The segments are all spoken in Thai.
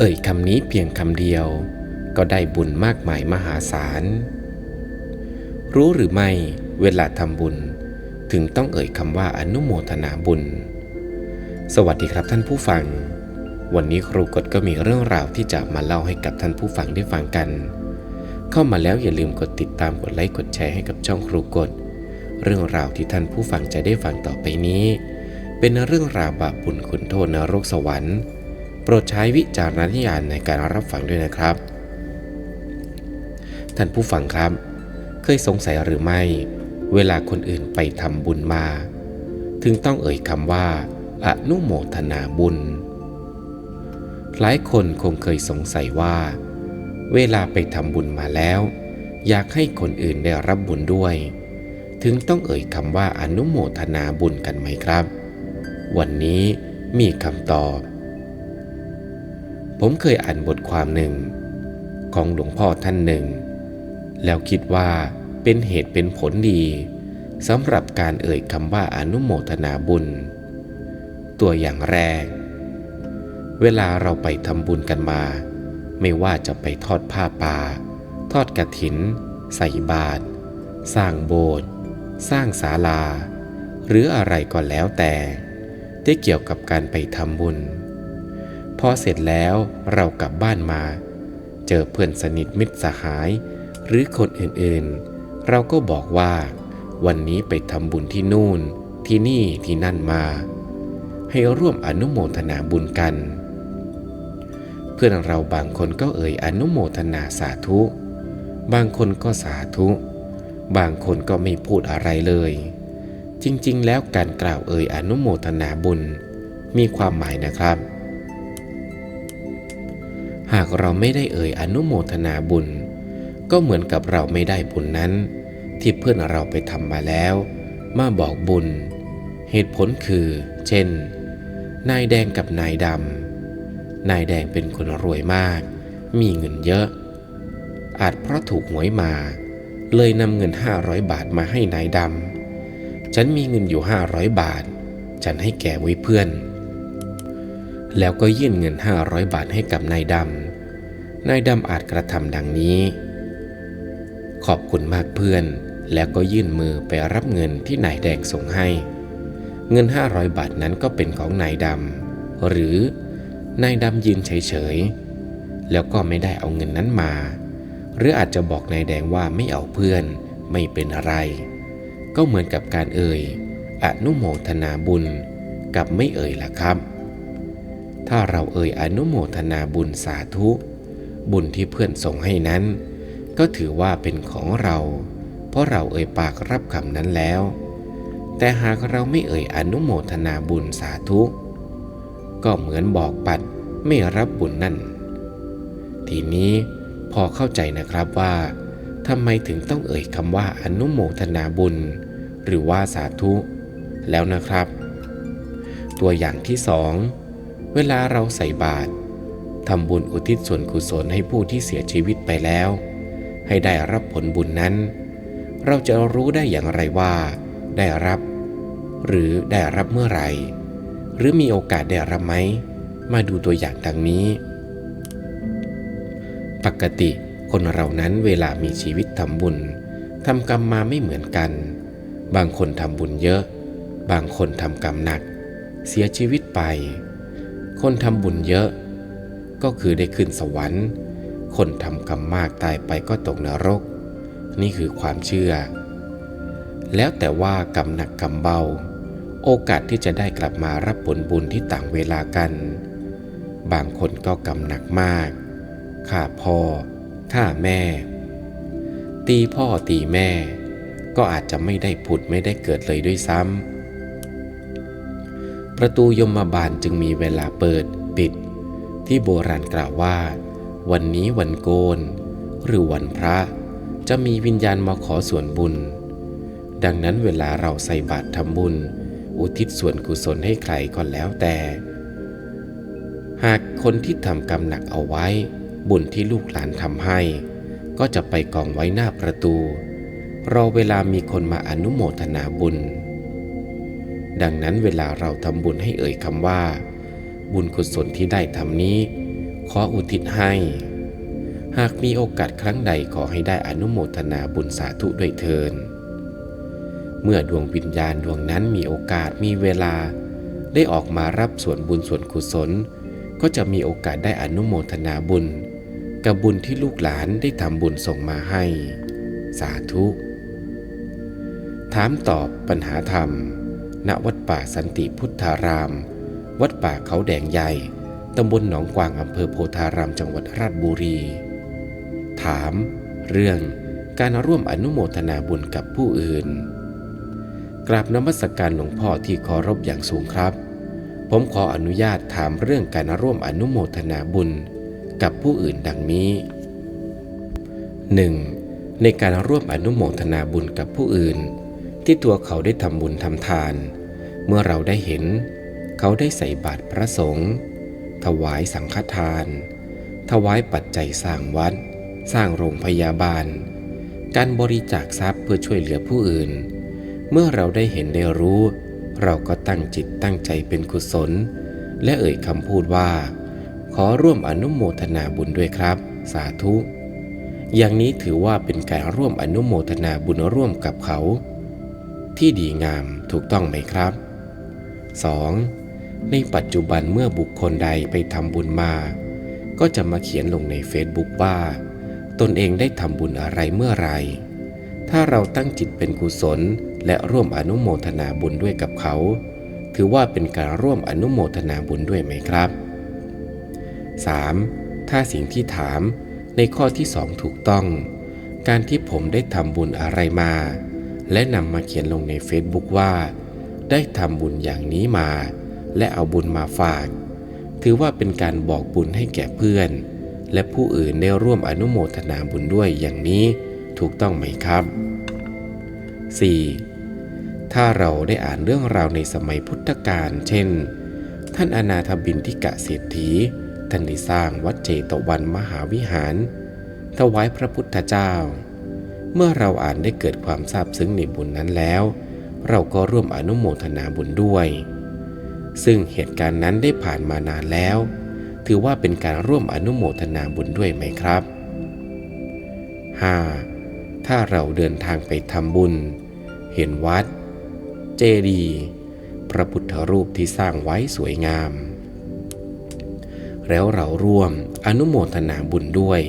เอ่ยคำนี้เพียงคำเดียว ก็ได้บุญมากมายมหาศาล รู้หรือไม่เวลาทำบุญ ถึงต้องเอ่ยคำว่าอนุโมทนาบุญ สวัสดีครับท่านผู้ฟัง วันนี้ครูกฎก็มีเรื่องราวที่จะมาเล่าให้กับท่านผู้ฟังได้ฟังกัน เข้ามาแล้วอย่าลืมกดติดตามกดไลค์กดแชร์ให้กับช่องครูกฎเรื่องราวที่ท่านผู้ฟังจะได้ฟังต่อไปนี้ เป็นเรื่องราวบาปบุญคุณโทษนรกสวรรค์ ปรดใช้วิจารณญาณในการรับฟังด้วยนะครับ ท่านผู้ฟังครับ เคยสงสัยหรือไม่ เวลาคนอื่นไปทำบุญมา ถึงต้องเอ่ยคำว่า อนุโมทนาบุญ หลายคนคงเคยสงสัยว่า เวลาไปทำบุญมาแล้ว อยากให้คนอื่นได้รับบุญด้วย ถึงต้องเอ่ยคำว่าอนุโมทนาบุญกันไหมครับ วันนี้มีคำตอบ ผมเคยอ่านบทความหนึ่ง ของหลวงพ่อท่านหนึ่ง แล้วคิดว่าเป็นเหตุเป็นผลดีสำหรับการเอ่ยคำว่าอนุโมทนาบุญ ตัวอย่างแรก เวลาเราไปทำบุญกันมา ไม่ว่าจะไปทอดผ้าป่า ทอดกระถิน ใส่บาตรสร้างโบสถ์สร้างศาลา หรืออะไรก็แล้วแต่ ที่เกี่ยวกับการไปทำบุญ พอเสร็จแล้วเรากลับบ้านมา เจอเพื่อนสนิทมิตรสหาย หรือคนอื่นๆ เราก็บอกว่า วันนี้ไปทำบุญที่นู่น ที่นี่ที่นั่นมา ให้ร่วมอนุโมทนาบุญกัน เพื่อนเราบางคนก็เอ่ยอนุโมทนาสาธุ บางคนก็สาธุ บางคนก็ไม่พูดอะไรเลย จริงๆ แล้วการกล่าวเอ่ยอนุโมทนาบุญ มีความหมายนะครับ หากเราไม่ได้เอ่ยอนุโมทนาบุญ ก็เหมือนกับเราไม่ได้บุญนั้น ที่เพื่อนเราไปทำมาแล้ว มาบอกบุญ เหตุผลคือ เช่น นายแดงกับนายดำนายแดงเป็นคนรวยมาก มีเงินเยอะ อาจเพราะถูกหวยมา เลยนำเงิน 500 บาทมาให้นายดำฉันมีเงินอยู่ 500 บาท ฉันให้แกไว้เพื่อนแล้วก็ยื่นเงิน 500 บาทให้กับนายดำ นายดำอาจกระทำดังนี้ ขอบคุณมากเพื่อน แล้วก็ยื่นมือไปรับเงินที่นายแดงส่งให้ เงิน 500 บาทนั้นก็เป็นของนายดำหรือนายดำยืนเฉยๆ แล้วก็ไม่ได้เอาเงินนั้นมา หรืออาจจะบอกนายแดงว่าไม่เอาเพื่อนไม่เป็นอะไร ก็เหมือนกับการเอ่ยอนุโมทนาบุญกับไม่เอ่ยล่ะครับ ถ้าเราเอ่ยอนุโมทนาบุญสาธุ บุญที่เพื่อนส่งให้นั้น ก็ถือว่าเป็นของเรา เพราะเราเอ่ยปากรับคำนั้นแล้ว แต่หากเราไม่เอ่ยอนุโมทนาบุญสาธุ ก็เหมือนบอกปัดไม่รับบุญนั่น ทีนี้พอเข้าใจนะครับว่าทำไมถึงต้องเอ่ยคำว่าอนุโมทนาบุญ หรือว่าสาธุ แล้วนะครับ ตัวอย่างที่สองเวลาเราใส่บาตร ทำบุญอุทิศส่วนกุศลให้ผู้ที่เสียชีวิตไปแล้ว ให้ได้รับผลบุญนั้น เราจะรู้ได้อย่างไรว่า ได้รับ หรือได้รับเมื่อไหร่ หรือมีโอกาสได้รับไหม มาดูตัวอย่างดังนี้ ปกติคนเรานั้นเวลามีชีวิตทำบุญทำกรรมมาไม่เหมือนกัน บางคนทำบุญเยอะ บางคนทำกรรมหนัก เสียชีวิตไป คนทำบุญเยอะ ก็คือได้ขึ้นสวรรค์ คนทำกรรมมากตายไปก็ตกนรก นี่คือความเชื่อ แล้วแต่ว่ากรรมหนักกรรมเบา โอกาสที่จะได้กลับมารับผลบุญที่ต่างเวลากัน บางคนก็กรรมหนักมากฆ่าพ่อฆ่าแม่ ตีพ่อตีแม่ ก็อาจจะไม่ได้ผุดไม่ได้เกิดเลยด้วยซ้ำประตูยมบาลจึงมีเวลาเปิดปิด ที่โบราณกล่าวว่า วันนี้วันโกน หรือวันพระ จะมีวิญญาณมาขอส่วนบุญ ดังนั้นเวลาเราใส่บาตรทำบุญ อุทิศส่วนกุศลให้ใครก็แล้วแต่ หากคนที่ทำกรรมหนักเอาไว้ บุญที่ลูกหลานทำให้ ก็จะไปกองไว้หน้าประตู รอเวลามีคนมาอนุโมทนาบุญ ดังนั้นเวลาเราทำบุญให้เอ่ยคำว่า บุญกุศลที่ได้ทำนี้ ขออุทิศให้ หากมีโอกาสครั้งใดขอให้ได้อนุโมทนาบุญสาธุด้วยเทิน เมื่อดวงวิญญาณดวงนั้นมีโอกาสมีเวลา ได้ออกมารับส่วนบุญส่วนกุศล ก็จะมีโอกาสได้อนุโมทนาบุญ กับบุญที่ลูกหลานได้ทำบุญส่งมาให้ สาธุ ถามตอบปัญหาธรรม ณวัดป่าสันติพุทธาราม วัดป่าเขาแดงใหญ่ ตำบลหนองกวางอำเภอโพธารามจังหวัดราชบุรี ถาม เรื่องการร่วมอนุโมทนาบุญกับผู้อื่น กราบนมัสการหลวงพ่อที่เคารพอย่างสูงครับ ผมขออนุญาตถามเรื่องการร่วมอนุโมทนาบุญกับผู้อื่นดังนี้ 1. ในการร่วมอนุโมทนาบุญกับผู้อื่น ที่ตัวเขาได้ทำบุญทำทาน เมื่อเราได้เห็น เขาได้ใส่บาตรพระสงฆ์ถวายสังฆทาน ถวายปัจจัยสร้างวัด สร้างโรงพยาบาล การบริจาคทรัพย์เพื่อช่วยเหลือผู้อื่น เมื่อเราได้เห็นได้รู้ เราก็ตั้งจิตตั้งใจเป็นกุศล และเอ่ยคำพูดว่า ขอร่วมอนุโมทนาบุญด้วยครับ สาธุ อย่างนี้ถือว่าเป็นการร่วมอนุโมทนาบุญร่วมกับเขา ที่ดีงามถูกต้องไหมครับ 2. ในปัจจุบันเมื่อบุคคลใดไปทำบุญมา ก็จะมาเขียนลงในเฟซบุ๊กว่า ตนเองได้ทำบุญอะไรเมื่อไรถ้าเราตั้งจิตเป็นกุศล และร่วมอนุโมทนาบุญด้วยกับเขา ถือว่าเป็นการร่วมอนุโมทนาบุญด้วยไหมครับ 3. ถ้าสิ่งที่ถามในข้อที่สองถูกต้อง การที่ผมได้ทำบุญอะไรมา และนำมาเขียนลงในเฟซบุ๊กว่า ได้ทำบุญอย่างนี้มา และเอาบุญมาฝาก ถือว่าเป็นการบอกบุญให้แก่เพื่อน และผู้อื่นได้ร่วมอนุโมทนาบุญด้วยอย่างนี้ถูกต้องไหมครับ 4. ถ้าเราได้อ่านเรื่องราวในสมัยพุทธกาลเช่น ท่านอนาถบินทิกะเศรษฐีท่านได้สร้างวัดเจตวันมหาวิหาร ถวายพระพุทธเจ้า เมื่อเราอ่านได้เกิดความซาบซึ้งในบุญนั้นแล้ว เราก็ร่วมอนุโมทนาบุญด้วย ซึ่งเหตุการณ์นั้นได้ผ่านมานานแล้ว ถือว่าเป็นการร่วมอนุโมทนาบุญด้วยไหมครับ 5. ถ้าเราเดินทางไปทำบุญ เห็นวัด เจดีย์พระพุทธรูปที่สร้างไว้สวยงาม แล้วเราร่วมอนุโมทนาบุญด้วย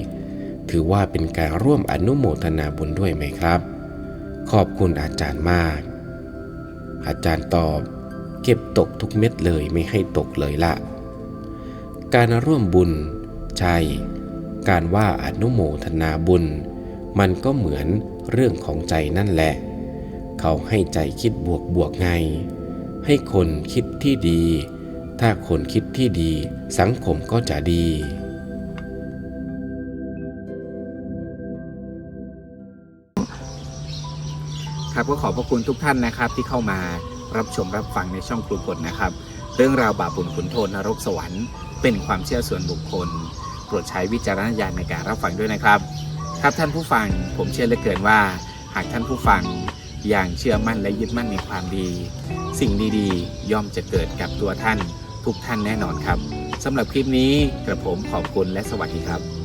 ถือว่าเป็นการร่วมอนุโมทนาบุญด้วยไหมครับ ขอบคุณอาจารย์มาก อาจารย์ตอบ เก็บตกทุกเม็ดเลยไม่ให้ตกเลยละ การร่วมบุญ ใช่ การว่าอนุโมทนาบุญ มันก็เหมือนเรื่องของใจนั่นแหละ เขาให้ใจคิดบวกบวกไง ให้คนคิดที่ดี ถ้าคนคิดที่ดีสังคมก็จะดีครับก็ขอบพระคุณทุกท่านนะครับที่เข้ามา รับชมรับฟังในช่องครูกฎนะครับ เรื่องราวบาปบุญขุนโทษนรกสวรรค์เป็นความเชื่อส่วนบุคคลโปรดใช้วิจารณญาณในการรับฟังด้วยนะครับ ครับท่านผู้ฟังผมเชื่อเหลือเกินว่า หากท่านผู้ฟังอย่างเชื่อมั่นและยึดมั่นในความดี สิ่งดีๆ ย่อมจะเกิดกับตัวท่านทุกท่านแน่นอนครับสำหรับคลิปนี้กระผมขอบคุณและสวัสดีครับ